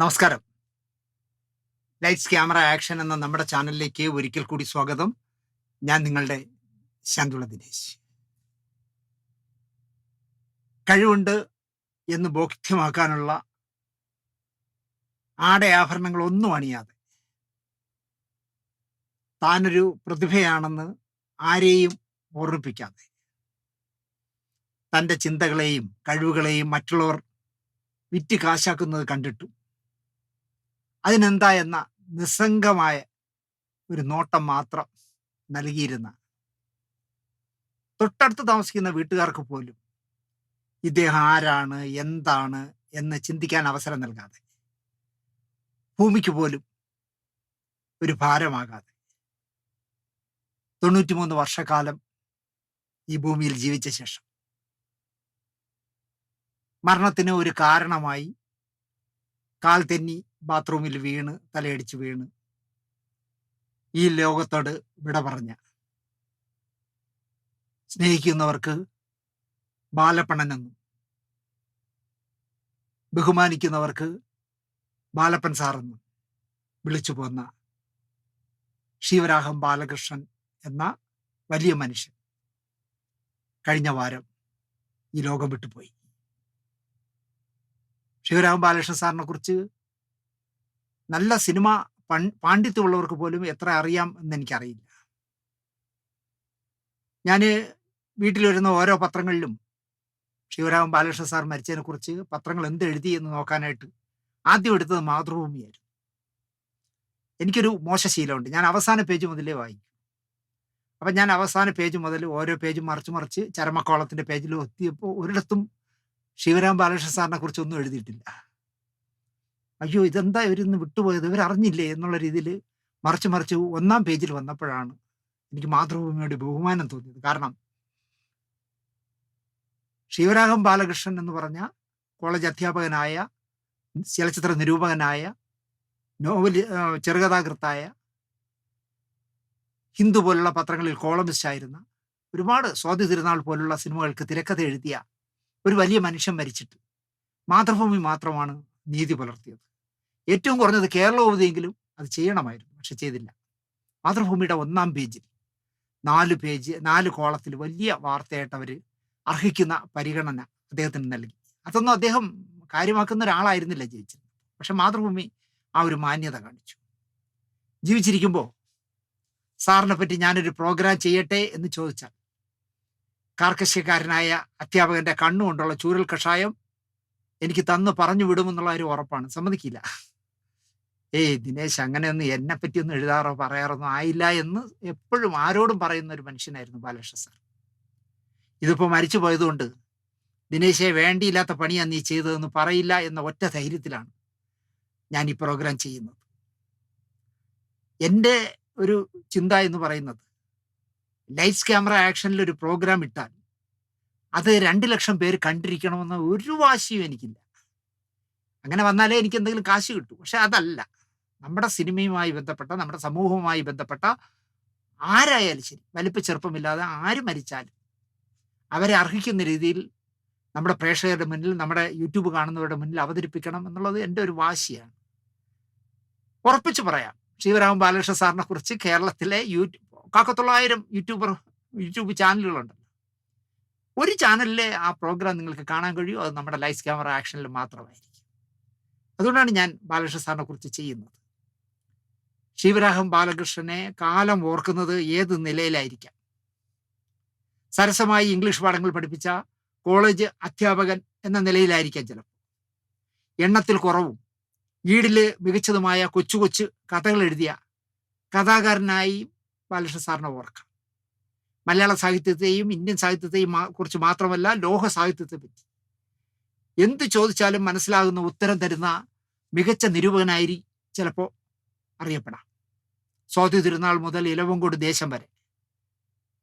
നമസ്കാരം. Lights camera action എന്ന നമ്മുടെ ചാനലിലേക്ക് ഒരിക്കൽ കൂടി സ്വാഗതം. ഞാൻ നിങ്ങളുടെ ശാന്തുള ദിനേശ്. കഴിവുണ്ട് എന്ന് ബോധ്യമാക്കാനുള്ള ആടയാഭരണങ്ങൾ ഒന്നും അണിയാതെ. താനൊരു പ്രതിഭയാണെന്ന് ആരെയും ഓർമ്മിപ്പിക്കാതെ. തന്റെ ചിന്തകളെയും കഴിവുകളെയും മറ്റുള്ളവർ വിറ്റ് കാശാക്കുന്നത് കണ്ടിട്ടും അതിനെന്താ എന്ന നിസ്സംഗമായ ഒരു നോട്ടം മാത്രം നൽകിയിരുന്ന. തൊട്ടടുത്ത് താമസിക്കുന്ന വീട്ടുകാർക്ക് പോലും ഇദ്ദേഹം ആരാണ് എന്താണ് എന്ന് ചിന്തിക്കാൻ അവസരം നൽകാതെ ഭൂമിക്ക് പോലും ഒരു ഭാരമാകാതെ തൊണ്ണൂറ്റിമൂന്ന് വർഷക്കാലം ഈ ഭൂമിയിൽ ജീവിച്ച ശേഷം മരണത്തിന് ഒരു കാരണമായി കാൽ തെന്നി ബാത്റൂമിൽ വീണ് തലയടിച്ച് വീണ്. ഈ ലോകത്തോട് വിട പറഞ്ഞ. സ്നേഹിക്കുന്നവർക്ക് ബാലപ്പണനെന്നും ബഹുമാനിക്കുന്നവർക്ക് ബാലപ്പൻ സാറെന്നും വിളിച്ചു പോന്ന ശിവരാഹം ബാലകൃഷ്ണൻ എന്ന വലിയ മനുഷ്യൻ കഴിഞ്ഞ വാരം ഈ ലോകം വിട്ടുപോയി. ശിവരാമൻ ബാലകൃഷ്ണൻ സാറിനെ കുറിച്ച് നല്ല സിനിമ പാണ്ഡിത്യമുള്ളവർക്ക് പോലും എത്ര അറിയാം എന്ന് എനിക്കറിയില്ല ഞാൻ വീട്ടിൽ വരുന്ന ഓരോ പത്രങ്ങളിലും ശിവരാമൻ ബാലകൃഷ്ണ സാർ മരിച്ചതിനെ കുറിച്ച് പത്രങ്ങൾ എന്ത് എഴുതി എന്ന് നോക്കാനായിട്ട് ആദ്യം എടുത്തത് മാതൃഭൂമിയായിരുന്നു. എനിക്കൊരു മോശശീലമുണ്ട് ഞാൻ അവസാന പേജ് മുതലേ വായിക്കും. അപ്പം ഞാൻ അവസാന പേജ് മുതൽ ഓരോ പേജും മറിച്ച് മറിച്ച് ചരമക്കോളത്തിന്റെ പേജിൽ എത്തിയപ്പോൾ ഒരിടത്തും ശിവരാം ബാലകൃഷ്ണ സാറിനെ കുറിച്ച് ഒന്നും എഴുതിയിട്ടില്ല. അയ്യോ ഇതെന്താ ഇവരിന്ന് വിട്ടുപോയത്? ഇവരറിഞ്ഞില്ലേ എന്നുള്ള രീതിയിൽ മറിച്ച് മറിച്ച് ഒന്നാം പേജിൽ വന്നപ്പോഴാണ് എനിക്ക് മാതൃഭൂമിയോട് ബഹുമാനം തോന്നിയത്. കാരണം ശിവരാഘം ബാലകൃഷ്ണൻ എന്ന് പറഞ്ഞ കോളേജ് അധ്യാപകനായ ചലച്ചിത്ര നിരൂപകനായ നോവൽ ചെറുകഥാകൃത്തായ ഹിന്ദു പോലുള്ള പത്രങ്ങളിൽ കോളമിസ്റ്റ് ആയിരുന്ന ഒരുപാട് സ്വാതി തിരുനാൾ പോലുള്ള സിനിമകൾക്ക് തിരക്കഥ എഴുതിയ ഒരു വലിയ മനുഷ്യൻ മരിച്ചിട്ട് മാതൃഭൂമി മാത്രമാണ് നീതി പുലർത്തിയത്. ഏറ്റവും കുറഞ്ഞത് കേരളോവധിയെങ്കിലും അത് ചെയ്യണമായിരുന്നു പക്ഷെ ചെയ്തില്ല. മാതൃഭൂമിയുടെ ഒന്നാം പേജിൽ നാല് പേജ് നാല് കോളത്തിൽ വലിയ വാർത്തയായിട്ട് അവർ അർഹിക്കുന്ന പരിഗണന അദ്ദേഹത്തിന് നൽകി. അതൊന്നും അദ്ദേഹം കാര്യമാക്കുന്ന ഒരാളായിരുന്നില്ല ജീവിച്ചത് പക്ഷെ മാതൃഭൂമി ആ ഒരു മാന്യത കാണിച്ചു. ജീവിച്ചിരിക്കുമ്പോൾ സാറിനെ പറ്റി ഞാനൊരു പ്രോഗ്രാം ചെയ്യട്ടെ എന്ന് ചോദിച്ചാൽ കാർക്കശ്യക്കാരനായ അധ്യാപകന്റെ കണ്ണുകൊണ്ടുള്ള ചൂരൽ കഷായം എനിക്ക് തന്ന് പറഞ്ഞു വിടുമെന്നുള്ള ഒരു ഉറപ്പാണ്. സമ്മതിക്കില്ല. ഏയ് ദിനേശ് അങ്ങനെയൊന്നും എന്നെ പറ്റിയൊന്നും എഴുതാറോ പറയാറൊന്നും ആയില്ല എന്ന് എപ്പോഴും ആരോടും പറയുന്ന ഒരു മനുഷ്യനായിരുന്നു ബാലകൃഷ്ണ സാർ. ഇതിപ്പോ മരിച്ചു പോയതുകൊണ്ട് ദിനേശെ വേണ്ടിയില്ലാത്ത പണിയാണ് നീ ചെയ്തതെന്ന് പറയില്ല എന്ന ഒറ്റ ധൈര്യത്തിലാണ് ഞാൻ ഈ പ്രോഗ്രാം ചെയ്യുന്നത്. എന്റെ ഒരു ചിന്ത എന്ന് പറയുന്നത് ലൈറ്റ്സ് ക്യാമറ ആക്ഷനിൽ ഒരു പ്രോഗ്രാം ഇട്ടാൽ അത് രണ്ട് ലക്ഷം പേര് കണ്ടിരിക്കണമെന്ന ഒരു വാശിയും എനിക്കില്ല. അങ്ങനെ വന്നാലേ എനിക്ക് എന്തെങ്കിലും കാശ് കിട്ടൂ. പക്ഷെ അതല്ല. നമ്മുടെ സിനിമയുമായി ബന്ധപ്പെട്ട നമ്മുടെ സമൂഹവുമായി ബന്ധപ്പെട്ട ആരായാലും ശരി വലിപ്പ ചെറുപ്പമില്ലാതെ ആര് മരിച്ചാലും അവരെ അർഹിക്കുന്ന രീതിയിൽ നമ്മുടെ പ്രേക്ഷകരുടെ മുന്നിൽ നമ്മുടെ യൂട്യൂബ് കാണുന്നവരുടെ മുന്നിൽ അവതരിപ്പിക്കണം എന്നുള്ളത് എന്റെ ഒരു വാശിയാണ്. ഉറപ്പിച്ചു പറയാം ശിവരാമൻ ബാലകൃഷ്ണ സാറിനെ കുറിച്ച് കേരളത്തിലെ യൂട്യൂബ് കാക്കത്തൊള്ളായിരം യൂട്യൂബർ യൂട്യൂബ് ചാനലുകളുണ്ടല്ലോ. ഒരു ചാനലിലെ ആ പ്രോഗ്രാം നിങ്ങൾക്ക് കാണാൻ കഴിയും അത് നമ്മുടെ ലൈഫ് ക്യാമറ ആക്ഷനിൽ മാത്രമായിരിക്കും. അതുകൊണ്ടാണ് ഞാൻ ബാലകൃഷ്ണ സാറിനെ കുറിച്ച് ചെയ്യുന്നത്. ശിവരാഹം ബാലകൃഷ്ണനെ കാലം ഓർക്കുന്നത് ഏത് നിലയിലായിരിക്കാം? സരസമായി ഇംഗ്ലീഷ് പാഠങ്ങൾ പഠിപ്പിച്ച കോളേജ് അധ്യാപകൻ എന്ന നിലയിലായിരിക്കാം ചിലപ്പോൾ. എണ്ണത്തിൽ കുറവും ഈടിൽ മികച്ചതുമായ കൊച്ചു കൊച്ചു കഥകൾ എഴുതിയ കഥാകാരനായി ബാലകൃഷ്ണ സാറിനെ ഓർക്കാം. മലയാള സാഹിത്യത്തെയും ഇന്ത്യൻ സാഹിത്യത്തെയും കുറിച്ച് മാത്രമല്ല ലോക സാഹിത്യത്തെ പറ്റി. എന്ത് ചോദിച്ചാലും മനസ്സിലാകുന്ന ഉത്തരം തരുന്ന മികച്ച നിരൂപകനായി ചിലപ്പോൾ അറിയപ്പെടാം. സ്വാതി തിരുനാൾ മുതൽ ഇലവങ്കോട് ദേശം വരെ.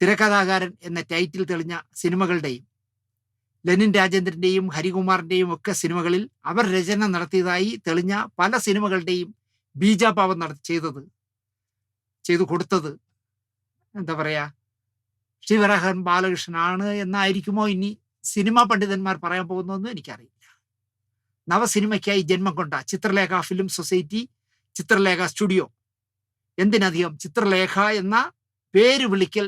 തിരക്കഥാകാരൻ എന്ന ടൈറ്റിൽ തെളിഞ്ഞ സിനിമകളുടെയും ലെനിൻ രാജേന്ദ്രന്റെയും ഹരികുമാറിന്റെയും ഒക്കെ സിനിമകളിൽ അവർ രചന നടത്തിയതായി തെളിഞ്ഞ പല സിനിമകളുടെയും ബീജാഭാവം നട ചെയ്തത് ചെയ്തു കൊടുത്തത് എന്താ പറയാ ശിവരഹൻ ബാലകൃഷ്ണനാണ് എന്നായിരിക്കുമോ ഇനി സിനിമാ പണ്ഡിതന്മാർ പറയാൻ പോകുന്നതെന്നും എനിക്കറിയില്ല. നവസിനിമയ്ക്കായി ജന്മം കൊണ്ട Chitralekha film society Chitralekha studio എന്തിനധികം Chitralekha എന്ന പേര് വിളിക്കൽ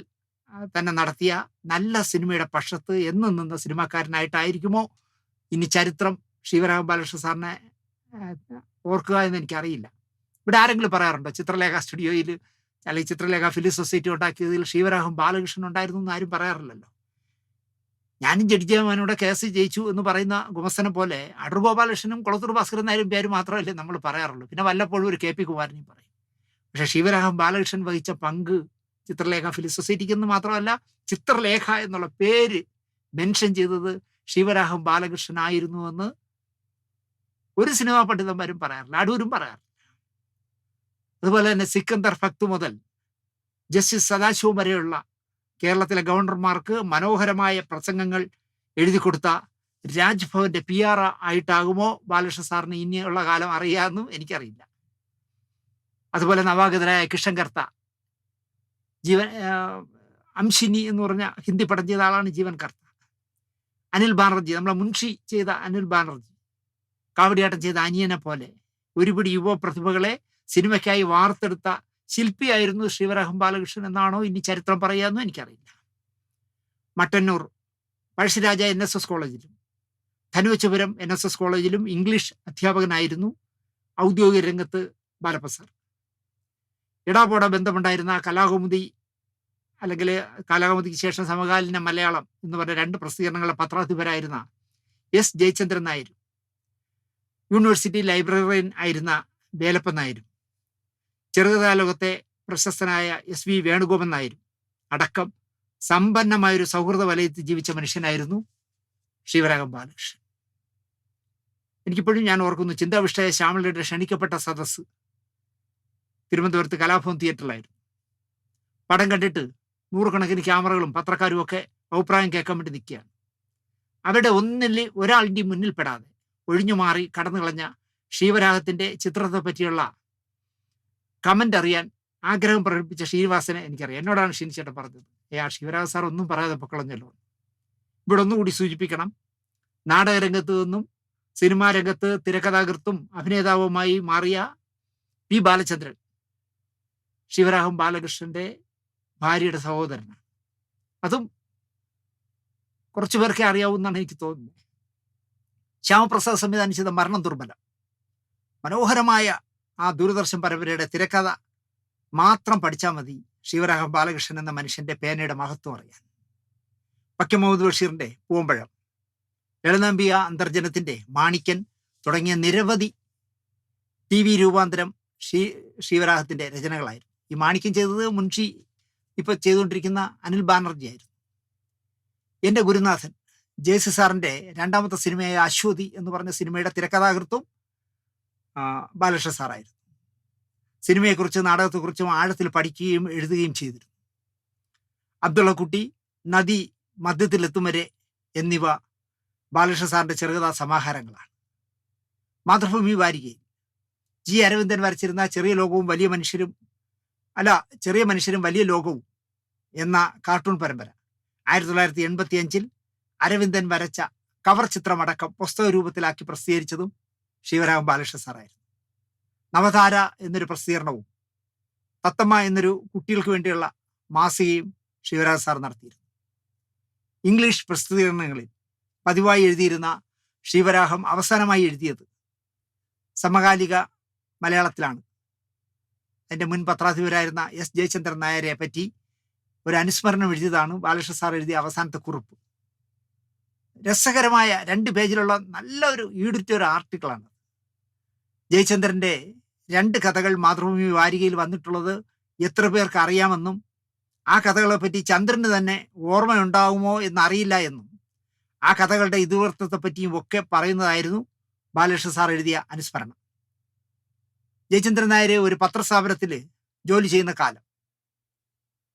തന്നെ നടത്തിയ നല്ല സിനിമയുടെ പക്ഷത്ത് എന്നും നിന്ന സിനിമാക്കാരനായിട്ടായിരിക്കുമോ ഇനി ചരിത്രം ശിവരാമ ബാലകൃഷ്ണ സാറിനെ ഓർക്കുക എന്ന് എനിക്കറിയില്ല. ഇവിടെ ആരെങ്കിലും പറയാറുണ്ടോ? ചിത്രലേഖ സ്റ്റുഡിയോയിൽ അല്ലെങ്കിൽ ചിത്രലേഖ ഫിലിം സൊസൈറ്റി ഉണ്ടാക്കിയതിൽ ശിവരാമൻ ബാലകൃഷ്ണൻ ഉണ്ടായിരുന്നു എന്ന് ആരും പറയാറില്ലല്ലോ. ഞാനും ജഡ്ജിമാനോടെ കേസ് ജയിച്ചു എന്ന് പറയുന്ന ഗുമസ്തനെ പോലെ അടൂർ ഗോപാലകൃഷ്ണനും കുളത്തൂർ ഭാസ്കരൻ നായരും പേര് മാത്രമല്ലേ നമ്മൾ പറയാറുള്ളൂ. പിന്നെ വല്ലപ്പോഴും ഒരു കെ പി കുമാരനെയും പറയും. പക്ഷെ ശിവരാമൻ ബാലകൃഷ്ണൻ വഹിച്ച പങ്ക് ചിത്രലേഖ ഫിലിം സൊസൈറ്റിക്ക് എന്ന് മാത്രമല്ല ചിത്രലേഖ എന്നുള്ള പേര് മെൻഷൻ ചെയ്തത് ശിവരാമൻ ബാലകൃഷ്ണൻ ആയിരുന്നു എന്ന് ഒരു സിനിമാ പണ്ഡിതന്മാരും പറയാറില്ല. അടൂരും പറയാറില്ല. അതുപോലെ തന്നെ സിക്കന്ദർ ഭക്ത് മുതൽ ജസ്റ്റിസ് സദാശിവം വരെയുള്ള കേരളത്തിലെ ഗവർണർമാർക്ക് മനോഹരമായ പ്രസംഗങ്ങൾ എഴുതി കൊടുത്ത രാജ്ഭവന്റെ പി ആർ ആയിട്ടാകുമോ ബാലകൃഷ്ണ സാറിന് ഇനിയുള്ള കാലം അറിയാമെന്നും എനിക്കറിയില്ല. അതുപോലെ നവാഗതരായ കിഷൻ കർത്ത ജീവൻ അംശിനി എന്ന് പറഞ്ഞ ഹിന്ദി പടം ചെയ്ത ആളാണ് ജീവൻ കർത്ത. അനിൽ ബാനർജി നമ്മളെ മുൻഷി ചെയ്ത അനിൽ ബാനർജി കാവടിയാട്ടം ചെയ്ത അനിയനെ പോലെ ഒരുപിടി യുവ പ്രതിഭകളെ സിനിമയ്ക്കായി വാർത്തെടുത്ത ശില്പിയായിരുന്നു ശ്രീവരഹം ബാലകൃഷ്ണൻ എന്നാണോ ഇനി ചരിത്രം പറയാമെന്നും എനിക്കറിയില്ല. Mattannur Pazhassiraja N S S കോളേജിലും ധനുവച്ചപുരം എൻ എസ് എസ് കോളേജിലും ഇംഗ്ലീഷ് അധ്യാപകനായിരുന്നു ഔദ്യോഗിക രംഗത്ത് ബാലപ്രസാർ ഇടാപോട ബന്ധമുണ്ടായിരുന്ന കലാകൗമുദി അല്ലെങ്കിൽ കലാകൗമുദിക്ക് ശേഷം സമകാലീന മലയാളം എന്ന് പറഞ്ഞ രണ്ട് പ്രസിദ്ധീകരണങ്ങളുടെ പത്രാധിപരായിരുന്ന S Jayachandran Nair university librarian ആയിരുന്ന വേലപ്പൻ നായരും ചെറുകഥാലോകത്തെ പ്രശസ്തനായ എസ് വി വേണുഗോപൻ നായരും അടക്കം സമ്പന്നമായൊരു സൗഹൃദ വലയത്തിൽ ജീവിച്ച മനുഷ്യനായിരുന്നു ശിവരാഗം ബാലകൃഷ്ണൻ. എനിക്കിപ്പോഴും ഞാൻ ഓർക്കുന്നു ചിന്താവിഷ്ടയ ശ്യാമളയുടെ ക്ഷണിക്കപ്പെട്ട സദസ്സ്. തിരുവനന്തപുരത്ത് കലാഭവൻ തിയേറ്ററിലായിരുന്നു. പടം കണ്ടിട്ട് നൂറുകണക്കിന് ക്യാമറകളും പത്രക്കാരും ഒക്കെ അഭിപ്രായം കേൾക്കാൻ വേണ്ടി നിൽക്കുകയാണ്. അവിടെ ഒന്നിൽ ഒരാളുടെ മുന്നിൽ പെടാതെ ഒഴിഞ്ഞു മാറി കടന്നു കളഞ്ഞ ശിവരാഗത്തിന്റെ ചിത്രത്തെ പറ്റിയുള്ള കമന്റ് അറിയാൻ ആഗ്രഹം പ്രകടിപ്പിച്ച ശ്രീനിവാസനെ എനിക്കറിയാം. എന്നോടാണ് ഷീനിച്ചേട്ടൻ പറഞ്ഞത്. ഏ ആ ശിവരാഗ സാർ ഒന്നും പറയാതെ പൊക്കളഞ്ഞല്ലോ ഇവിടെ ഒന്നുകൂടി സൂചിപ്പിക്കണം. നാടകരംഗത്ത് നിന്നും സിനിമാ രംഗത്ത് തിരക്കഥാകൃത്തും അഭിനേതാവുമായി മാറിയ പി ബാലചന്ദ്രൻ ശിവരാഹം ബാലകൃഷ്ണന്റെ ഭാര്യയുടെ സഹോദരനാണ്. അതും കുറച്ചു പേർക്കേ അറിയാവുന്നാണ് എനിക്ക് തോന്നുന്നത്. ശ്യാമപ്രസാദ് സംവിധാനം ചെയ്ത മരണം ദുർബലം. മനോഹരമായ ആ ദൂരദർശൻ പരമ്പരയുടെ തിരക്കഥ മാത്രം പഠിച്ചാൽ മതി ശിവരാഹം ബാലകൃഷ്ണൻ എന്ന മനുഷ്യന്റെ പേനയുടെ മഹത്വം അറിയാൻ. പക്കം മുഹമ്മദ് ബഷീറിന്റെ പൂവമ്പഴം ലളിതാംബിക അന്തർജനത്തിന്റെ മാണിക്കൻ തുടങ്ങിയ നിരവധി ടി വി രൂപാന്തരം ശ്രീ ശിവരാഹത്തിന്റെ രചനകളായിരുന്നു. ഈ മാണിക്യം ചെയ്തത് മുൻഷി ഇപ്പൊ ചെയ്തുകൊണ്ടിരിക്കുന്ന അനിൽ ബാനർജി ആയിരുന്നു എന്റെ ഗുരുനാഥൻ ജയസി സാറിന്റെ രണ്ടാമത്തെ സിനിമയായ അശ്വതി എന്ന് പറഞ്ഞ സിനിമയുടെ തിരക്കഥാകൃത്തും ബാലകൃഷ്ണ സാറായിരുന്നു. സിനിമയെക്കുറിച്ച് നാടകത്തെക്കുറിച്ചും ആഴത്തിൽ പഠിക്കുകയും എഴുതുകയും ചെയ്തിരുന്നു. അബ്ദുള്ളക്കുട്ടി നദി മധ്യത്തിലെത്തും വരെ എന്നിവ ബാലകൃഷ്ണ സാറിന്റെ ചെറുകഥാ സമാഹാരങ്ങളാണ്. മാതൃഭൂമി വാരികയിൽ. ജി അരവിന്ദൻ വരച്ചിരുന്ന ചെറിയ ലോകവും വലിയ മനുഷ്യരും അല്ല ചെറിയ മനുഷ്യരും വലിയ ലോകവും എന്ന കാർട്ടൂൺ പരമ്പര. ആയിരത്തി തൊള്ളായിരത്തി എൺപത്തി അഞ്ചിൽ അരവിന്ദൻ വരച്ച കവർ ചിത്രമടക്കം പുസ്തക രൂപത്തിലാക്കി പ്രസിദ്ധീകരിച്ചതും ശിവരാമൻ ബാലകൃഷ്ണ സാറായിരുന്നു നവതാര എന്നൊരു പ്രസിദ്ധീകരണവും തത്തമ്മ എന്നൊരു കുട്ടികൾക്ക് വേണ്ടിയുള്ള മാസികയും ശിവരാജ് സാർ നടത്തിയിരുന്നു. ഇംഗ്ലീഷ് പ്രസിദ്ധീകരണങ്ങളിൽ പതിവായി എഴുതിയിരുന്ന ശിവരാഹം അവസാനമായി എഴുതിയത് സമകാലിക മലയാളത്തിലാണ്. എന്റെ മുൻ പത്രാധിപരായിരുന്ന എസ് ജയചന്ദ്രൻ നായരെ പറ്റി ഒരു അനുസ്മരണം എഴുതിയതാണ് ബാലകൃഷ്ണ സാർ എഴുതിയ അവസാനത്തെ കുറിപ്പ്. രസകരമായ രണ്ട് പേജിലുള്ള നല്ല ഒരു ഈടുറ്റ ഒരു ആർട്ടിക്കിളാണ്. ജയചന്ദ്രന്റെ രണ്ട് കഥകൾ മാതൃഭൂമി വാരികയിൽ വന്നിട്ടുള്ളത് എത്ര പേർക്ക് അറിയാമെന്നും ആ കഥകളെ പറ്റി ചന്ദ്രന് തന്നെ ഓർമ്മയുണ്ടാകുമോ എന്നറിയില്ല എന്നും ആ കഥകളുടെ ഇതിവൃത്തത്തെ പറ്റിയും ഒക്കെ പറയുന്നതായിരുന്നു ബാലകൃഷ്ണ സാർ എഴുതിയ അനുസ്മരണം. ജയചന്ദ്രൻ നായർ ഒരു പത്രസ്ഥാപനത്തിൽ ജോലി ചെയ്യുന്ന കാലം.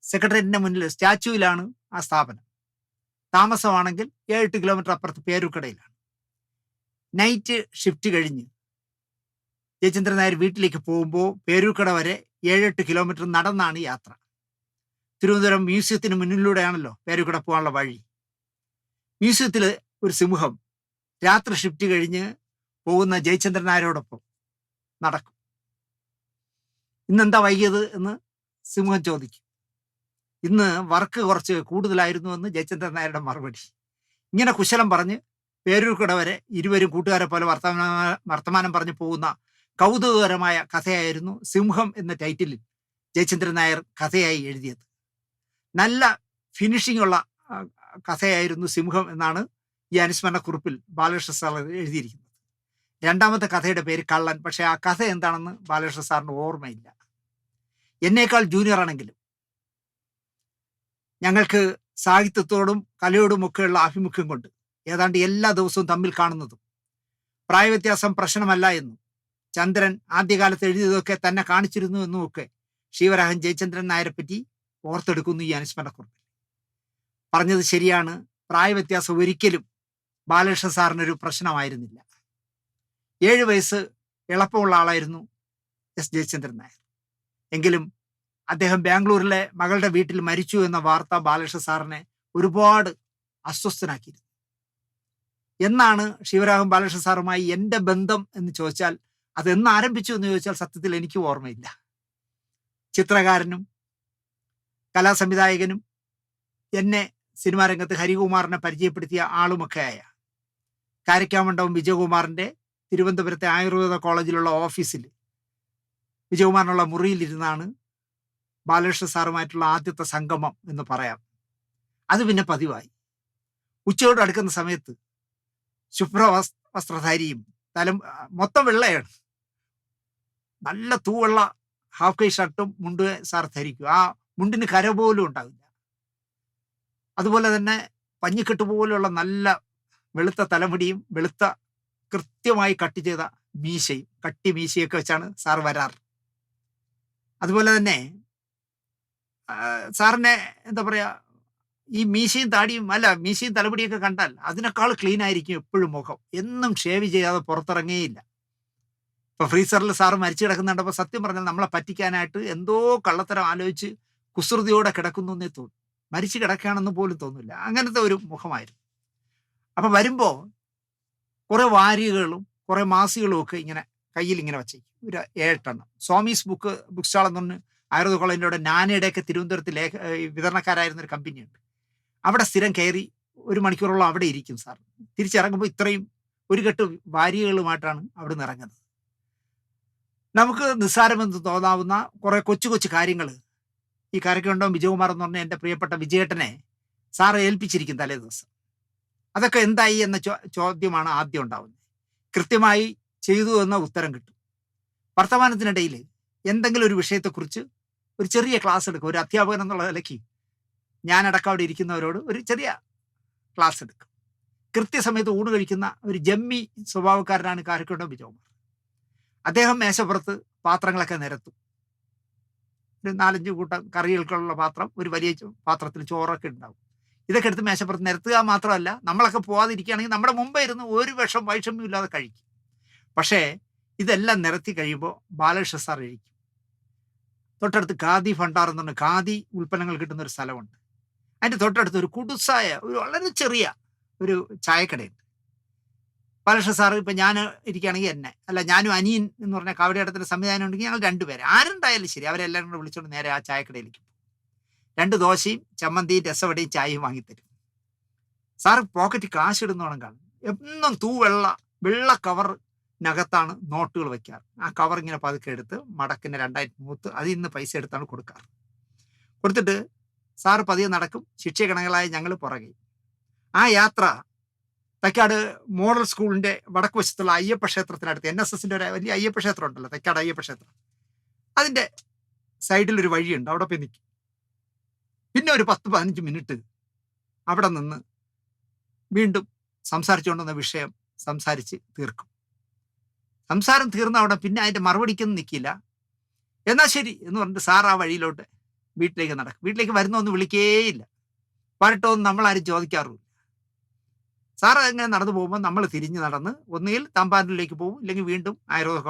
സെക്രട്ടേറിയറ്റിന്റെ മുന്നിൽ സ്റ്റാച്യൂവിലാണ് ആ സ്ഥാപനം. താമസമാണെങ്കിൽ ഏഴെട്ട് കിലോമീറ്റർ അപ്പുറത്ത് പേരുക്കടയിലാണ് നൈറ്റ് ഷിഫ്റ്റ് കഴിഞ്ഞ് ജയചന്ദ്രൻ നായർ വീട്ടിലേക്ക് പോകുമ്പോൾ പേരൂക്കട വരെ ഏഴെട്ട് കിലോമീറ്റർ നടന്നാണ് യാത്ര. തിരുവനന്തപുരം മ്യൂസിയത്തിന് മുന്നിലൂടെയാണല്ലോ പേരൂക്കട പോകാനുള്ള വഴി. മ്യൂസിയത്തിൽ ഒരു സിംഹം രാത്രി ഷിഫ്റ്റ് കഴിഞ്ഞ് പോകുന്ന ജയചന്ദ്രനായരോടൊപ്പം നടക്കും. ഇന്നെന്താ വൈകിയത് എന്ന് സിംഹം ചോദിക്കും. ഇന്ന് വർക്ക് കുറച്ച് കൂടുതലായിരുന്നു എന്ന് ജയചന്ദ്രൻ നായരുടെ മറുപടി. ഇങ്ങനെ കുശലം പറഞ്ഞ് പേരൂർക്കട വരെ ഇരുവരും കൂട്ടുകാരെ പോലെ വർത്തമാന വർത്തമാനം പറഞ്ഞു പോകുന്ന കൗതുകകരമായ കഥയായിരുന്നു സിംഹം എന്ന ടൈറ്റിലിൽ ജയചന്ദ്രൻ നായർ കഥയായി എഴുതിയത്. നല്ല ഫിനിഷിംഗ് ഉള്ള കഥയായിരുന്നു സിംഹം എന്നാണ് ഈ അനുസ്മരണ കുറിപ്പിൽ ബാലകൃഷ്ണ സാർ എഴുതിയിരിക്കുന്നത്. രണ്ടാമത്തെ കഥയുടെ പേര് കള്ളൻ. പക്ഷെ ആ കഥ എന്താണെന്ന് ബാലകൃഷ്ണ സാറിന് ഓർമ്മയില്ല. എന്നേക്കാൾ ജൂനിയർ ആണെങ്കിലും ഞങ്ങൾക്ക് സാഹിത്യത്തോടും കലയോടും ഒക്കെയുള്ള ആഭിമുഖ്യം കൊണ്ട് ഏതാണ്ട് എല്ലാ ദിവസവും തമ്മിൽ കാണുന്നതും പ്രായവ്യത്യാസം പ്രശ്നമല്ല എന്നും ചന്ദ്രൻ ആദ്യകാലത്ത് എഴുതിയതൊക്കെ തന്നെ കാണിച്ചിരുന്നു എന്നും ഒക്കെ ശിവരാഹൻ ജയചന്ദ്രൻ നായരെ പറ്റി ഓർത്തെടുക്കുന്നു ഈ അനുസ്മരണക്കുറിപ്പിൽ പറഞ്ഞത് ശരിയാണ്. പ്രായവ്യത്യാസം ഒരിക്കലും ബാലകൃഷ്ണ സാറിനൊരു പ്രശ്നമായിരുന്നില്ല. ഏഴ് വയസ്സ് എളുപ്പമുള്ള ആളായിരുന്നു എസ്. ജയചന്ദ്രൻ നായർ. എങ്കിലും അദ്ദേഹം ബാംഗ്ലൂരിലെ മകളുടെ വീട്ടിൽ മരിച്ചു എന്ന വാർത്ത ബാലകൃഷ്ണ സാറിനെ ഒരുപാട് അസ്വസ്ഥനാക്കിയിരുന്നു. എന്നാണ് ശിവരാഘവൻ ബാലകൃഷ്ണ സാറുമായി എന്റെ ബന്ധം എന്ന് ചോദിച്ചാൽ അത് എന്ന് ആരംഭിച്ചു എന്ന് ചോദിച്ചാൽ സത്യത്തിൽ എനിക്ക് ഓർമ്മയില്ല. ചിത്രകാരനും കലാസംവിധായകനും എന്നെ സിനിമാ രംഗത്ത് ഹരികുമാറിനെ പരിചയപ്പെടുത്തിയ ആളുമൊക്കെയായ കാരക്കാമണ്ഡവും വിജയകുമാറിന്റെ തിരുവനന്തപുരത്തെ ആയുർവേദ കോളേജിലുള്ള ഓഫീസിൽ വിജയകുമാറിനുള്ള മുറിയിലിരുന്നാണ് ബാലകൃഷ്ണ സാറുമായിട്ടുള്ള ആദ്യത്തെ സംഗമം എന്ന് പറയാം. അത് പിന്നെ പതിവായി. ഉച്ചയോട് അടുക്കുന്ന സമയത്ത് ശുഭ്ര വസ്- വസ്ത്രധാരിയും തലം മൊത്തം വെള്ളയാണ്. നല്ല തൂവെള്ള ഹാഫ് കൈ ഷർട്ടും മുണ്ട് സാർ ധരിക്കും. ആ മുണ്ടിന് കര പോലും ഉണ്ടാവില്ല. അതുപോലെ തന്നെ പഞ്ഞിക്കെട്ട് പോലെയുള്ള നല്ല വെളുത്ത തലമുടിയും വെളുത്ത കൃത്യമായി കട്ട് ചെയ്ത മീശയും കട്ടി മീശയൊക്കെ വെച്ചാണ് സാർ വരാറ്. അതുപോലെ തന്നെ സാറിനെ എന്താ പറയാ ഈ മീശയും താടിയും അല്ല മീശയും തലമുടിയൊക്കെ കണ്ടാൽ അതിനേക്കാൾ ക്ലീൻ ആയിരിക്കും എപ്പോഴും മുഖം. എന്നും ഷേവ് ചെയ്യാതെ പുറത്തിറങ്ങേയില്ല. ഇപ്പൊ ഫ്രീസറിൽ സാർ മരിച്ചു കിടക്കുന്നുണ്ടപ്പോൾ സത്യം പറഞ്ഞാൽ നമ്മളെ പറ്റിക്കാനായിട്ട് എന്തോ കള്ളത്തരം ആലോചിച്ച് കുസൃതിയോടെ കിടക്കുന്നു എന്നേ തോന്നും. മരിച്ചു കിടക്കുകയാണെന്ന് പോലും തോന്നില്ല. അങ്ങനത്തെ ഒരു മുഖമായിരുന്നു. അപ്പൊ വരുമ്പോ കുറെ വാരികകളും കുറെ മാസികളും ഒക്കെ ഇങ്ങനെ കയ്യിൽ ഇങ്ങനെ വച്ചേക്കും. ഒരു ഏഴെട്ടെണ്ണം. സ്വാമീസ് ബുക്ക് ബുക്ക് സ്റ്റാൾ എന്ന് പറഞ്ഞ് ആയുർവേദ കോളേജിന്റെ നാനയുടെയൊക്കെ തിരുവനന്തപുരത്ത് ലേഖ വിതരണക്കാരായിരുന്ന ഒരു കമ്പനിയുണ്ട്. അവിടെ സ്ഥിരം കയറി ഒരു മണിക്കൂറോളം അവിടെ ഇരിക്കും സാർ. തിരിച്ചിറങ്ങുമ്പോൾ ഇത്രയും ഒരു കെട്ട് വാരികകളുമായിട്ടാണ് അവിടെ നിന്ന് ഇറങ്ങുന്നത്. നമുക്ക് നിസ്സാരമെന്ന് തോന്നാവുന്ന കുറെ കൊച്ചു കൊച്ചു കാര്യങ്ങൾ. ഈ കരക്കുണ്ടോ വിജയകുമാർ എന്ന് പറഞ്ഞ എന്റെ പ്രിയപ്പെട്ട വിജയേട്ടനെ സാറ് ഏൽപ്പിച്ചിരിക്കും തലേ ദിവസം അതൊക്കെ എന്തായി എന്ന ചോദ്യമാണ് ആദ്യം ഉണ്ടാവുന്നത്. കൃത്യമായി ചെയ്തു എന്ന ഉത്തരം കിട്ടും. വർത്തമാനത്തിനിടയിൽ എന്തെങ്കിലും ഒരു വിഷയത്തെക്കുറിച്ച് ഒരു ചെറിയ ക്ലാസ് എടുക്കും. ഒരു അധ്യാപകൻ എന്നുള്ള നിലയ്ക്ക് ഞാനടക്കം അവിടെ ഇരിക്കുന്നവരോട് ഒരു ചെറിയ ക്ലാസ് എടുക്കും. കൃത്യസമയത്ത് ഊണ് കഴിക്കുന്ന ഒരു ജമ്മി സ്വഭാവക്കാരനാണ് കാരക്കുണ്ടം വിജയകുമാർ അദ്ദേഹം മേശപ്പുറത്ത് പാത്രങ്ങളൊക്കെ നിരത്തും. ഒരു നാലഞ്ച് കൂട്ടം കറികൾക്കുള്ള പാത്രം ഒരു വലിയ പാത്രത്തിൽ ചോറൊക്കെ ഉണ്ടാവും. ഇതൊക്കെ എടുത്ത് മേശപ്പുറത്ത് നിരത്തുക മാത്രമല്ല നമ്മളൊക്കെ പോവാതിരിക്കുകയാണെങ്കിൽ നമ്മുടെ മുമ്പേ ഇരുന്ന് ഒരു വിഷം വൈഷമ്യം ഇല്ലാതെ കഴിക്കും. പക്ഷേ ഇതെല്ലാം നിരത്തി കഴിയുമ്പോൾ ബാലകൃഷ്ണ സാർ കഴിക്കും തൊട്ടടുത്ത് ഖാദി ഭണ്ഡാർ എന്ന് പറഞ്ഞ ഖാദി ഉൽപ്പന്നങ്ങൾ കിട്ടുന്ന ഒരു സ്ഥലമുണ്ട്. അതിന്റെ തൊട്ടടുത്ത് ഒരു കുടുസായ ഒരു വളരെ ചെറിയ ഒരു ചായക്കടയുണ്ട്. ബാലകൃഷ്ണ സാർ ഇപ്പം ഞാൻ ഇരിക്കുകയാണെങ്കിൽ എന്നെ അല്ല ഞാനും അനിയൻ എന്ന് പറഞ്ഞ കാവടിയാട്ടത്തിന്റെ സംവിധാനം ഉണ്ടെങ്കിൽ ഞങ്ങൾ രണ്ടുപേരെ. ആരുണ്ടായാലും ശരി അവരെല്ലാവരും കൂടെ വിളിച്ചുകൊണ്ട് നേരെ ആ ചായക്കടയിലേക്ക് രണ്ട് ദോശയും ചമ്മന്തിയും രസവടയും ചായയും വാങ്ങിത്തരും. സാർ പോക്കറ്റ് കാശ് ഇടുന്നോണം കാണും. എന്നും തൂവെള്ള വെള്ള കവറിനകത്താണ് നോട്ടുകൾ വയ്ക്കാറ് ആ കവർ ഇങ്ങനെ പതുക്കെ എടുത്ത് മടക്കിന് രണ്ടായിരത്തി മൂത്ത് അതിൽ നിന്ന് പൈസ എടുത്താണ് കൊടുക്കാറ്. കൊടുത്തിട്ട് സാറ് പതിയെ നടക്കും. ശിക്ഷകണകളായ ഞങ്ങൾ പുറകെ. ആ യാത്ര തൈക്കാട് മോഡൽ സ്കൂളിന്റെ വടക്ക് വശത്തുള്ള അയ്യപ്പ ക്ഷേത്രത്തിനടുത്ത് എൻ എസ് എസിന്റെ ഒരു വലിയ അയ്യപ്പ ക്ഷേത്രം ഉണ്ടല്ലോ തൈക്കാട് അയ്യപ്പ ക്ഷേത്രം. അതിന്റെ സൈഡിൽ ഒരു വഴിയുണ്ട്. അവിടെ പോയി നിൽക്കും. പിന്നെ ഒരു പത്ത് പതിനഞ്ച് മിനിറ്റ് അവിടെ നിന്ന് വീണ്ടും സംസാരിച്ചുകൊണ്ടുവന്ന വിഷയം സംസാരിച്ച് തീർക്കും. സംസാരം തീർന്ന അവിടെ പിന്നെ അതിന്റെ മറുപടിക്കൊന്നും നിൽക്കില്ല എന്നാൽ ശരി എന്ന് പറഞ്ഞിട്ട് സാർ ആ വഴിയിലോട്ട് വീട്ടിലേക്ക് നടക്കും. വീട്ടിലേക്ക് വരുന്നൊന്നും വിളിക്കേയില്ല. നമ്മൾ നമ്മളാരും ചോദിക്കാറുമില്ല. സാർ അങ്ങനെ നടന്നു പോകുമ്പോൾ നമ്മൾ തിരിഞ്ഞ് നടന്ന് ഒന്നുകിൽ തമ്പാനിലേക്ക് പോകും ഇല്ലെങ്കിൽ വീണ്ടും ആയുർവേദ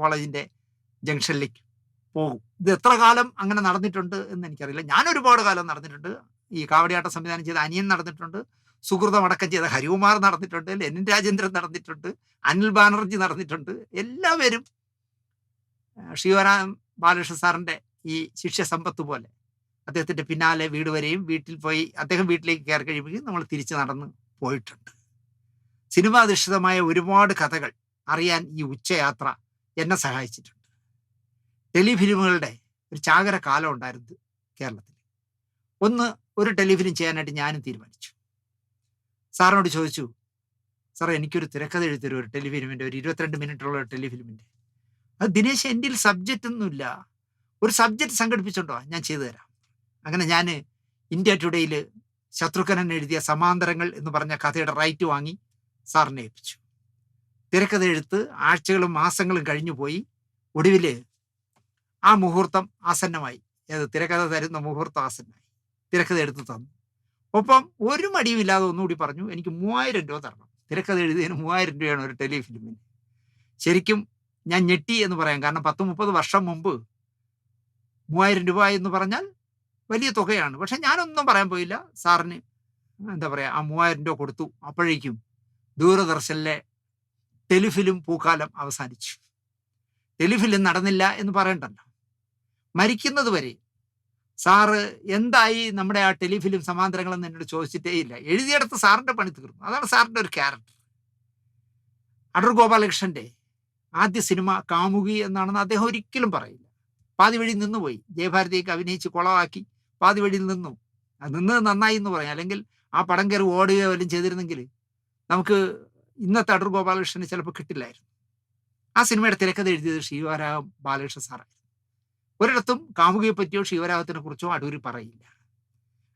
കോളേജിന്റെ ജംഗ്ഷനിലേക്ക് പോകും ഇത് എത്ര കാലം അങ്ങനെ നടന്നിട്ടുണ്ട് എന്ന് എനിക്കറിയില്ല. ഞാൻ ഒരുപാട് കാലം നടന്നിട്ടുണ്ട്. ഈ കാവടിയാട്ടം സംവിധാനം ചെയ്ത അനിയൻ നടന്നിട്ടുണ്ട്. സുഹൃതമടക്കം ചെയ്ത ഹരികുമാർ നടന്നിട്ടുണ്ട്. ലെനിൻ രാജേന്ദ്രൻ നടന്നിട്ടുണ്ട്. അനിൽ ബാനർജി നടന്നിട്ടുണ്ട്. എല്ലാവരും ശിവരാം ബാലകൃഷ്ണ സാറിന്റെ ഈ ശിഷ്യ സമ്പത്ത് പോലെ അദ്ദേഹത്തിന്റെ പിന്നാലെ വീട് വരെയും വീട്ടിൽ പോയി അദ്ദേഹം വീട്ടിലേക്ക് കയറി കഴിയുമ്പോഴേക്കും നമ്മൾ തിരിച്ച് നടന്ന് പോയിട്ടുണ്ട്. സിനിമാധിഷ്ഠിതമായ ഒരുപാട് കഥകൾ അറിയാൻ ഈ ഉച്ചയാത്ര എന്നെ സഹായിച്ചിട്ടുണ്ട്. ടെലിഫിലിമുകളുടെ ഒരു ചാകര കാലം ഉണ്ടായിരുന്നത് കേരളത്തിൽ. ഒന്ന് ഒരു ടെലിഫിലിം ചെയ്യാനായിട്ട് ഞാനും തീരുമാനിച്ചു. സാറിനോട് ചോദിച്ചു സാർ എനിക്കൊരു തിരക്കഥ എഴുതരും ഒരു ടെലിഫിലിമിന്റെ ഒരു ഇരുപത്തിരണ്ട് മിനിറ്റുള്ള ഒരു ടെലിഫിലിമിന്റെ? അത് ദിനേശ് എന്റെ സബ്ജക്റ്റ് ഒന്നുമില്ല. ഒരു സബ്ജക്റ്റ് സംഘടിപ്പിച്ചുണ്ടോ ഞാൻ ചെയ്തു തരാം. അങ്ങനെ ഞാൻ ഇന്ത്യ ടുഡേയിൽ ശത്രുഘ്നൻ എഴുതിയ സമാന്തരങ്ങൾ എന്ന് പറഞ്ഞ കഥയുടെ റൈറ്റ് വാങ്ങി സാറിനെ ഏൽപ്പിച്ചു. തിരക്കഥ എഴുത്ത് ആഴ്ചകളും മാസങ്ങളും കഴിഞ്ഞു പോയി ഒടുവിൽ ആ മുഹൂർത്തം ആസന്നമായി. ഏത് തിരക്കഥ തരുന്ന മുഹൂർത്തം ആസന്നമായി. തിരക്കഥ എടുത്ത് തന്നു. ഒപ്പം ഒരു മടിയും ഇല്ലാതെ ഒന്നുകൂടി പറഞ്ഞു എനിക്ക് മൂവായിരം രൂപ തരണം. തിരക്കഥ എഴുതിയതിന് മൂവായിരം രൂപയാണ് ഒരു ടെലിഫിലിമിന്. ശരിക്കും ഞാൻ ഞെട്ടി എന്ന് പറയാം. കാരണം പത്ത് മുപ്പത് വർഷം മുമ്പ് മൂവായിരം രൂപ എന്ന് പറഞ്ഞാൽ വലിയ തുകയാണ്. പക്ഷെ ഞാനൊന്നും പറയാൻ പോയില്ല. സാറിന് എന്താ പറയുക ആ മൂവായിരം രൂപ കൊടുത്തു. അപ്പോഴേക്കും ദൂരദർശനിലെ ടെലിഫിലിം പൂക്കാലം അവസാനിച്ചു. ടെലിഫിലിം നടന്നില്ല എന്ന് പറയണ്ടല്ലോ. മരിക്കുന്നത് വരെ സാറ് എന്തായി നമ്മുടെ ആ ടെലിഫിലിം സമാന്തരങ്ങളെന്ന് എന്നോട് ചോദിച്ചിട്ടേ ഇല്ല. എഴുതിയെടുത്ത് സാറിന്റെ പണി തീർന്നു. അതാണ് സാറിന്റെ ഒരു ക്യാരക്ടർ അടൂർ ഗോപാലകൃഷ്ണന്റെ ആദ്യ സിനിമ കാമുകി എന്നാണെന്ന് അദ്ദേഹം ഒരിക്കലും പറയില്ല. പാതി വഴി നിന്നുപോയി ജയഭാരതിയൊക്കെ അഭിനയിച്ച് കുളമാക്കി പാതി വഴിയിൽ നിന്നു. അത് നിന്നത് നന്നായി എന്ന് പറയാം. അല്ലെങ്കിൽ ആ പടം കയറി ഓടുകയോ വല്ലതും ചെയ്തിരുന്നെങ്കിൽ നമുക്ക് ഇന്നത്തെ അടൂർ ഗോപാലകൃഷ്ണന് ചിലപ്പോൾ കിട്ടില്ലായിരുന്നു. ആ സിനിമയുടെ തിരക്കഥ എഴുതിയത് ശിവരാം ബാലകൃഷ്ണ സാറായിരുന്നു. ഒരിടത്തും കാമുകയെ പറ്റിയോ ശിവരാഗത്തിനെ കുറിച്ചോ അടൂരി പറയില്ല.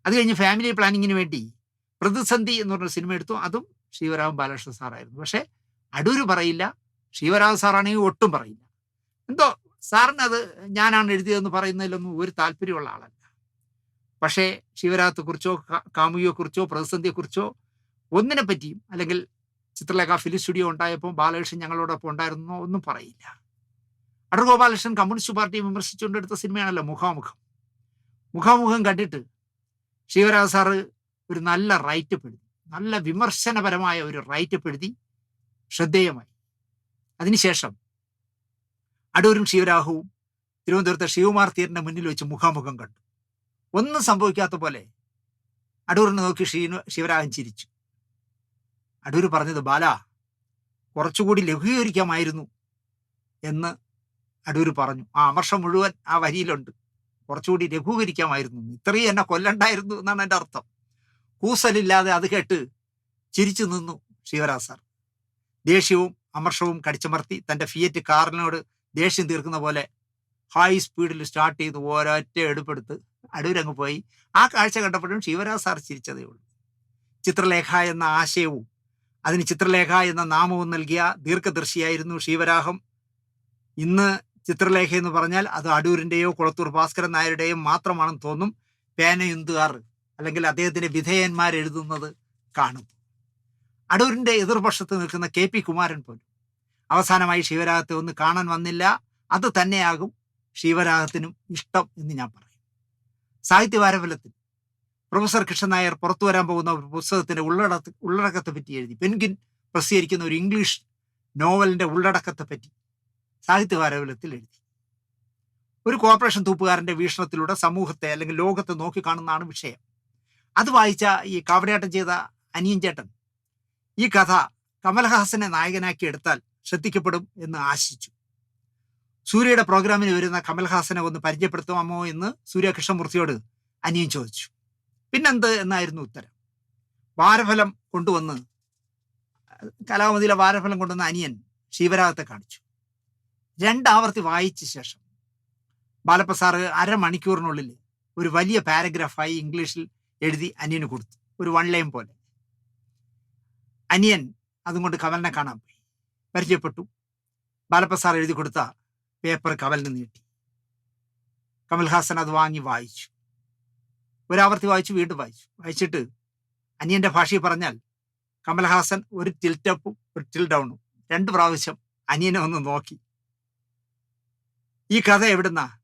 അത് കഴിഞ്ഞ് ഫാമിലി പ്ലാനിങ്ങിന് വേണ്ടി പ്രതിസന്ധി എന്ന് പറഞ്ഞ സിനിമ എടുത്തു. അതും ശിവരാമൻ ബാലകൃഷ്ണ സാറായിരുന്നു പക്ഷേ അടൂര് പറയില്ല ശിവരാമ സാറാണെങ്കിൽ ഒട്ടും പറയില്ല. എന്തോ സാറിന് അത് ഞാനാണ് എഴുതിയതെന്ന് പറയുന്നതിലൊന്നും ഒരു താല്പര്യമുള്ള ആളല്ല. പക്ഷേ ശിവരാത്തെക്കുറിച്ചോ കാമുകിയെക്കുറിച്ചോ പ്രതിസന്ധിയെക്കുറിച്ചോ ഒന്നിനെ പറ്റിയും അല്ലെങ്കിൽ ചിത്രലേഖ ഫിലിം സ്റ്റുഡിയോ ഉണ്ടായപ്പോൾ ബാലകൃഷ്ണൻ ഞങ്ങളോടൊപ്പം ഉണ്ടായിരുന്നോ ഒന്നും പറയില്ല. അടൂർ ഗോപാലകൃഷ്ണൻ കമ്മ്യൂണിസ്റ്റ് പാർട്ടിയെ വിമർശിച്ചുകൊണ്ടെടുത്ത സിനിമയാണല്ലോ മുഖാമുഖം. മുഖാമുഖം കണ്ടിട്ട് ശിവരാജ സാറ് ഒരു നല്ല റൈറ്റ് പെടുത്തി നല്ല വിമർശനപരമായ ഒരു റൈറ്റ് പെടുത്തി ശ്രദ്ധേയമായി. അതിനുശേഷം അടൂരും ശിവരാഹുവും തിരുവനന്തപുരത്തെ ശിവകുമാർ തീരന്റെ മുന്നിൽ വെച്ച് മുഖാമുഖം കണ്ടു. ഒന്നും സംഭവിക്കാത്ത പോലെ അടൂരിനെ നോക്കി ഷീനു ശിവരാഹൻ ചിരിച്ചു. അടൂർ പറഞ്ഞത് ബാല കുറച്ചുകൂടി ലഘൂകരിക്കാമായിരുന്നു എന്ന് അടൂര് പറഞ്ഞു ആ അമർഷം മുഴുവൻ ആ വരിയിലുണ്ട്. കുറച്ചുകൂടി ലഘൂകരിക്കാമായിരുന്നു. ഇത്രയും എന്നെ കൊല്ലണ്ടായിരുന്നു എന്നാണ് എന്റെ അർത്ഥം. കൂസലില്ലാതെ അത് കേട്ട് ചിരിച്ചു നിന്നു ശിവരാജ് സാർ. ദേഷ്യവും അമർഷവും കടിച്ചമർത്തി തന്റെ ഫിയറ്റ് കാറിനോട് ദേഷ്യം തീർക്കുന്ന പോലെ ഹൈ സ്പീഡിൽ സ്റ്റാർട്ട് ചെയ്ത് ഒരൊറ്റ എടുപ്പെടുത്ത് അടൂരങ്ങ് പോയി. ആ കാഴ്ച കണ്ടപ്പോഴും ശിവരാജ് സാർ ചിരിച്ചതേ ഉള്ളൂ. ചിത്രലേഖ എന്ന ആശയവും അതിന് ചിത്രലേഖ എന്ന നാമവും നൽകിയ ദീർഘദർശിയായിരുന്നു ശിവരാഹം ഇന്ന് ചിത്രലേഖ എന്ന് പറഞ്ഞാൽ അത് അടൂരിന്റെയോ കുളത്തൂർ ഭാസ്കരൻ നായരുടെയോ മാത്രമാണെന്ന് തോന്നും. പേനയുന്തുകാർ അല്ലെങ്കിൽ അദ്ദേഹത്തിന്റെ വിധേയന്മാർ എഴുതുന്നത് കാണും. അടൂരിന്റെ എതിർപക്ഷത്ത് നിൽക്കുന്ന കെ പി കുമാരൻ പോലും. അവസാനമായി ശിവരാഗത്തെ ഒന്ന് കാണാൻ വന്നില്ല. അത് തന്നെയാകും ശിവരാഗത്തിനും ഇഷ്ടം എന്ന് ഞാൻ പറയും. സാഹിത്യവാരഫലത്തിൽ പ്രൊഫസർ കൃഷ്ണൻ നായർ പുറത്തു വരാൻ പോകുന്ന ഒരു പുസ്തകത്തിന്റെ ഉള്ളടക്ക ഉള്ളടക്കത്തെ പറ്റി എഴുതി. പെൻഗിൻ പ്രസിദ്ധീകരിക്കുന്ന ഒരു ഇംഗ്ലീഷ് നോവലിന്റെ ഉള്ളടക്കത്തെ പറ്റി സാഹിത്യവാരഫലത്തിൽ എഴുതി. ഒരു കോർപ്പറേഷൻ തൂപ്പുകാരന്റെ വീക്ഷണത്തിലൂടെ സമൂഹത്തെ അല്ലെങ്കിൽ ലോകത്തെ നോക്കിക്കാണുന്നതാണ് വിഷയം. അത് വായിച്ച ഈ കാവടിയാട്ടം ചെയ്ത അനിയൻ ചേട്ടൻ ഈ കഥ കമൽഹാസനെ നായകനാക്കി എടുത്താൽ ശ്രദ്ധിക്കപ്പെടും എന്ന് ആശിച്ചു. സൂര്യയുടെ പ്രോഗ്രാമിന് വരുന്ന കമൽഹാസനെ ഒന്ന് പരിചയപ്പെടുത്തുമോ എന്ന് സൂര്യ കൃഷ്ണമൂർത്തിയോട് അനിയൻ ചോദിച്ചു. പിന്നെന്ത് എന്നായിരുന്നു ഉത്തരം. വാരഫലം കൊണ്ടുവന്ന് കലാമതിയിലെ വാരഫലം കൊണ്ടുവന്ന അനിയൻ ശിവരാഗത്തെ കാണിച്ചു. രണ്ടാവർത്തി വായിച്ച ശേഷം. ബാലപ്പ സാറ് അരമണിക്കൂറിനുള്ളിൽ ഒരു വലിയ പാരഗ്രാഫായി ഇംഗ്ലീഷിൽ എഴുതി അനിയന് കൊടുത്തു. ഒരു വൺ ലൈൻ പോലെ. അനിയൻ അതും കൊണ്ട് കമലിനെ കാണാൻ പോയി. പരിചയപ്പെട്ടു. ബാലപ്പ സാർ എഴുതി കൊടുത്ത പേപ്പർ കമലിന് നീട്ടി. കമൽഹാസൻ അത് വാങ്ങി വായിച്ചു. ഒരാവർത്തി വായിച്ചു വീണ്ടും വായിച്ചു. വായിച്ചിട്ട് അനിയന്റെ ഭാഷയിൽ പറഞ്ഞാൽ കമൽഹാസൻ ഒരു ടിൽറ്റപ്പും ഒരു ടിൽ ഡൗണും രണ്ട് പ്രാവശ്യം അനിയനെ ഒന്ന് നോക്കി. ഈ കഥ എവിടുന്നാ?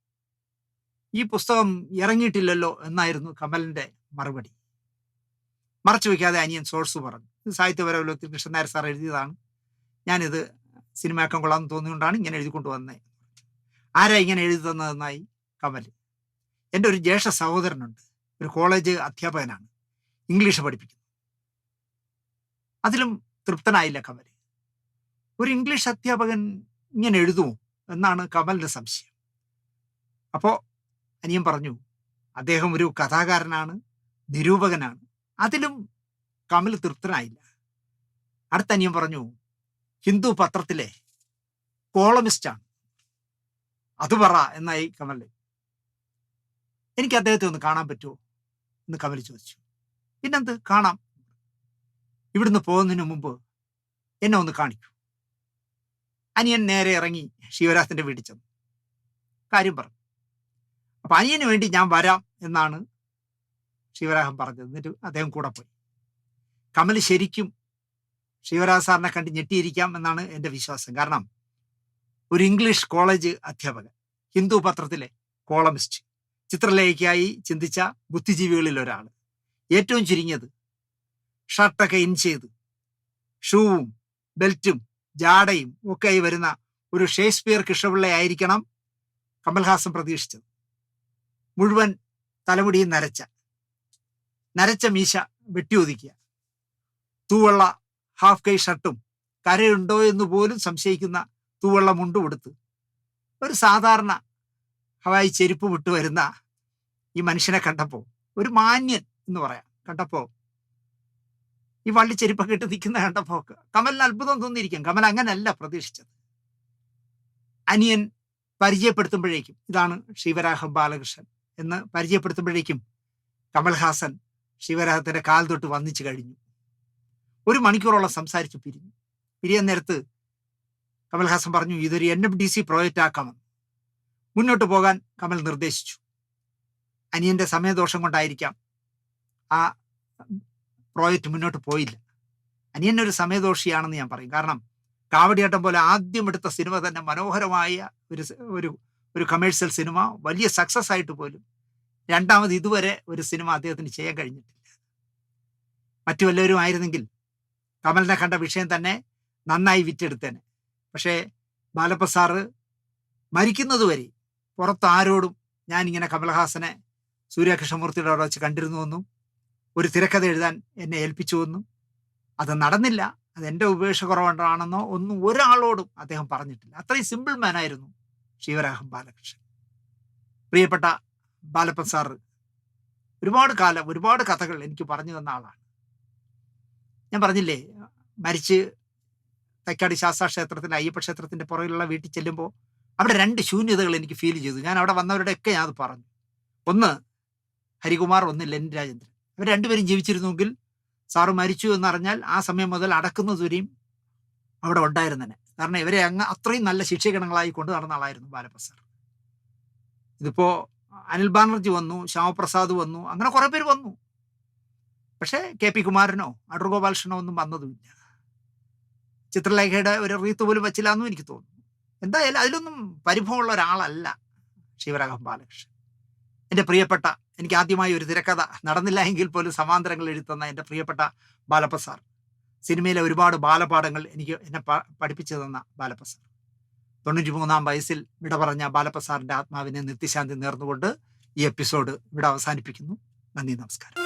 ഈ പുസ്തകം ഇറങ്ങിയിട്ടില്ലല്ലോ എന്നായിരുന്നു കമലിന്റെ മറുപടി. മറച്ചു വയ്ക്കാതെ അനിയൻ സോഴ്സ് പറഞ്ഞു. ഇത് സാഹിത്യപരവലോകത്തിൽ കൃഷ്ണൻ നായർ സാർ എഴുതിയതാണ്. ഞാനിത് സിനിമയാക്കാൻ കൊള്ളാമെന്ന് തോന്നിയുകൊണ്ടാണ് ഇങ്ങനെ എഴുതിക്കൊണ്ട് വന്നത് ആരാ ഇങ്ങനെ എഴുതി തന്നതെന്നായി കമൽ. എന്റെ ഒരു ജ്യേഷ്ഠ സഹോദരനുണ്ട്. ഒരു കോളേജ് അധ്യാപകനാണ്. ഇംഗ്ലീഷ് പഠിപ്പിക്കുന്നു. അതിലും തൃപ്തനായില്ല കമൽ. ഒരു ഇംഗ്ലീഷ് അധ്യാപകൻ ഇങ്ങനെ എഴുതുമോ? എന്നാണ് കമലിന്റെ സംശയം. അപ്പോൾ അനിയൻ പറഞ്ഞു അദ്ദേഹം ഒരു കഥാകാരനാണ് നിരൂപകനാണ്. അതിലും കമൽ തൃപ്തനായില്ല. അടുത്ത അനിയൻ പറഞ്ഞു ഹിന്ദു പത്രത്തിലെ കോളമിസ്റ്റാണ് അത് പറ എന്നായി കമൽ. എനിക്ക് അദ്ദേഹത്തെ ഒന്ന് കാണാൻ പറ്റുമോ? എന്ന് കമൽ ചോദിച്ചു. പിന്നെന്ത്? കാണാം. ഇവിടുന്ന് പോകുന്നതിന് മുമ്പ് എന്നെ ഒന്ന് കാണിക്കൂ. അനിയൻ നേരെ ഇറങ്ങി ശിവരാജന്റെ വീട്ടിൽ ചെന്നു. കാര്യം പറഞ്ഞു. അപ്പൊ അനിയന് വേണ്ടി ഞാൻ വരാം എന്നാണ് ശിവരാഹൻ പറഞ്ഞത്. എന്നിട്ട് അദ്ദേഹം കൂടെ പോയി. കമൽ ശരിക്കും ശിവരാജ് സാറിനെ കണ്ട് ഞെട്ടിയിരിക്കാം എന്നാണ് എന്റെ വിശ്വാസം. കാരണം ഒരു ഇംഗ്ലീഷ് കോളേജ് അധ്യാപകൻ ഹിന്ദു പത്രത്തിലെ കോളമിസ്റ്റ് ചിത്രലേഖയായി ചിന്തിച്ച ബുദ്ധിജീവികളിൽ ഒരാൾ ഏറ്റവും ചുരുങ്ങിയത് ഷർട്ടൊക്കെ ഇൻ ചെയ്ത് ഷൂവും ബെൽറ്റും ജാടയും ഒക്കെ ആയി വരുന്ന ഒരു ഷേക്സ്പിയർ കൃഷ്ണപിള്ള ആയിരിക്കണം കമൽഹാസൻ പ്രതീക്ഷിച്ചത്. മുഴുവൻ തലമുടിയും നരച്ച നരച്ച മീശ വെട്ടിയൊതുക്കിയ തൂവള്ള ഹാഫ് കൈ ഷർട്ടും കരയുണ്ടോ എന്ന് പോലും സംശയിക്കുന്ന തൂവള്ള മുണ്ടും കൊടുത്ത് ഒരു സാധാരണ ഹവായി ചെരുപ്പ് വിട്ടു വരുന്ന ഈ മനുഷ്യനെ കണ്ടപ്പോൾ ഒരു മാന്യൻ എന്ന് പറയാം. കണ്ടപ്പോ ഈ വള്ളി ചെരുപ്പൊക്കെ ഇട്ട് നിൽക്കുന്ന കണ്ടപ്പോ കമലിന് അത്ഭുതം തോന്നിയിരിക്കാം. കമൽ അങ്ങനല്ല പ്രതീക്ഷിച്ചത്. അനിയൻ പരിചയപ്പെടുത്തുമ്പോഴേക്കും ഇതാണ് ശിവരാഹ ബാലകൃഷ്ണൻ എന്ന് പരിചയപ്പെടുത്തുമ്പോഴേക്കും കമൽഹാസൻ ശിവരാഹത്തിന്റെ കാൽ തൊട്ട് വന്നിച്ചു കഴിഞ്ഞു. ഒരു മണിക്കൂറോളം സംസാരിച്ചു പിരിഞ്ഞു. പിരിയാൻ നേരത്ത് കമൽഹാസൻ പറഞ്ഞു ഇതൊരു N M D C project ആക്കാമെന്ന് മുന്നോട്ട് പോകാൻ കമൽ നിർദ്ദേശിച്ചു. അനിയന്റെ സമയദോഷം കൊണ്ടായിരിക്കാം ആ പ്രോജക്റ്റ് മുന്നോട്ട് പോയില്ല. അനിയൻ ഒരു സമയദോഷിയാണെന്ന് ഞാൻ പറയും. കാരണം കാവടിയാട്ടം പോലെ ആദ്യം എടുത്ത സിനിമ തന്നെ മനോഹരമായ ഒരു ഒരു ഒരു കമേഴ്ഷ്യൽ സിനിമ. വലിയ സക്സസ് ആയിട്ട് പോലും രണ്ടാമത് ഇതുവരെ ഒരു സിനിമ അദ്ദേഹത്തിന് ചെയ്യാൻ കഴിഞ്ഞിട്ടില്ല. മറ്റു വല്ലവരും ആയിരുന്നെങ്കിൽ കമലിനെ കണ്ട വിഷയം തന്നെ നന്നായി വിറ്റെടുത്തേനെ. പക്ഷേ ബാലപ്പ സാറ് മരിക്കുന്നതുവരെ പുറത്ത് ആരോടും ഞാൻ ഇങ്ങനെ കമൽഹാസനെ സൂര്യകൃഷ്ണമൂർത്തിയുടെ അവിടെ വെച്ച് കണ്ടിരുന്നുവെന്നും ഒരു തിരക്കഥ എഴുതാൻ എന്നെ ഏൽപ്പിച്ചു എന്നും അത് നടന്നില്ല. അത് എന്റെ ഉപേക്ഷ കുറവുണ്ടാണെന്നോ ഒന്നും ഒരാളോടും അദ്ദേഹം പറഞ്ഞിട്ടില്ല. അത്രയും സിമ്പിൾ മാനായിരുന്നു ശിവരാഹം ബാലകൃഷ്ണൻ. പ്രിയപ്പെട്ട ബാലപ്പൻ സാറ് ഒരുപാട് കാലം ഒരുപാട് കഥകൾ എനിക്ക് പറഞ്ഞു തന്ന ആളാണ്. ഞാൻ പറഞ്ഞില്ലേ മരിച്ച് തൈക്കാടി ശാസ്താ ക്ഷേത്രത്തിന്റെ അയ്യപ്പ ക്ഷേത്രത്തിന്റെ പുറകിലുള്ള വീട്ടിൽ ചെല്ലുമ്പോൾ അവിടെ രണ്ട് ശൂന്യതകൾ എനിക്ക് ഫീൽ ചെയ്തു. ഞാൻ അവിടെ വന്നവരുടെയൊക്കെ ഞാൻ അത് പറഞ്ഞു. ഒന്ന് ഹരികുമാർ ഒന്ന് ലെൻ രാജേന്ദ്രൻ. അവർ രണ്ടുപേരും ജീവിച്ചിരുന്നുവെങ്കിൽ സാറ് മരിച്ചു എന്നറിഞ്ഞാൽ ആ സമയം മുതൽ അടക്കുന്നതുവരെയും അവിടെ ഉണ്ടായിരുന്നനെ. കാരണം ഇവരെ അങ്ങ് അത്രയും നല്ല ശിക്ഷകണങ്ങളായി കൊണ്ട് നടന്ന ആളായിരുന്നു ബാലപ്രസാദ്. ഇതിപ്പോ അനിൽ ബാനർജി വന്നു ശ്യാമപ്രസാദ് വന്നു അങ്ങനെ കുറെ പേര് വന്നു. പക്ഷേ കെ പി കുമാരനോ അടൂർ ഗോപാലകൃഷ്ണനോ ഒന്നും വന്നതുമില്ല. ചിത്രലേഖയുടെ ഒരു റീത്ത് പോലും വച്ചില്ല എന്നും എനിക്ക് തോന്നുന്നു. എന്തായാലും അതിലൊന്നും പരിഭവമുള്ള ഒരാളല്ല ശിവരാഘവൻ ബാലകൃഷ്ണൻ. എന്റെ പ്രിയപ്പെട്ട എനിക്ക് ആദ്യമായി ഒരു തിരക്കഥ നടന്നില്ല എങ്കിൽ പോലും സമാന്തരങ്ങൾ എഴുതുന്ന എന്റെ പ്രിയപ്പെട്ട ബാലപ്രസാർ സിനിമയിലെ ഒരുപാട് ബാലപാഠങ്ങൾ എനിക്ക് എന്നെ പഠിപ്പിച്ചു തന്ന ബാലപ്രസാർ തൊണ്ണൂറ്റി മൂന്നാം വയസ്സിൽ വിട പറഞ്ഞ ബാലപ്പസാറിന്റെ ആത്മാവിനെ നിത്യശാന്തി നേർന്നുകൊണ്ട് ഈ എപ്പിസോഡ് ഇവിടെ അവസാനിപ്പിക്കുന്നു. നന്ദി നമസ്കാരം.